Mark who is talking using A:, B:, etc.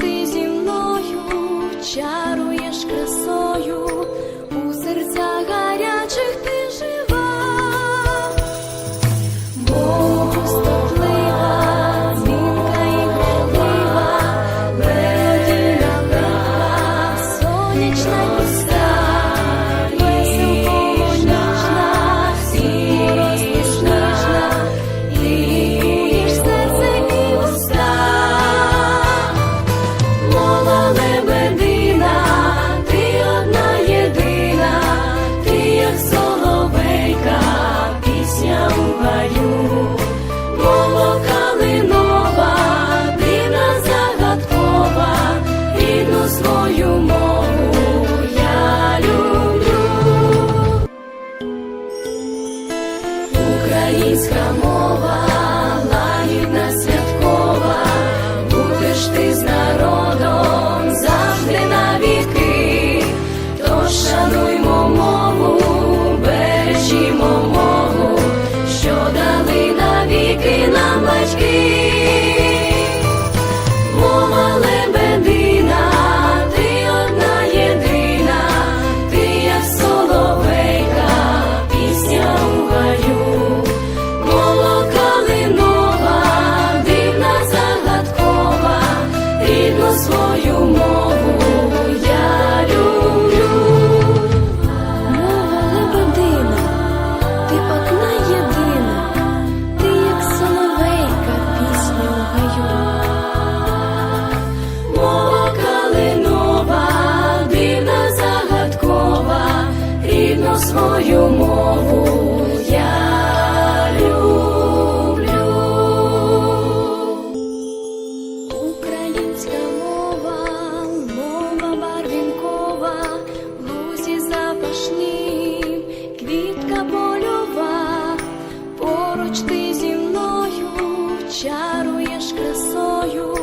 A: Christine. Українська мова, мова барвінкова, гусі запашні, квітка польова, поруч ти зі мною чаруєш красою.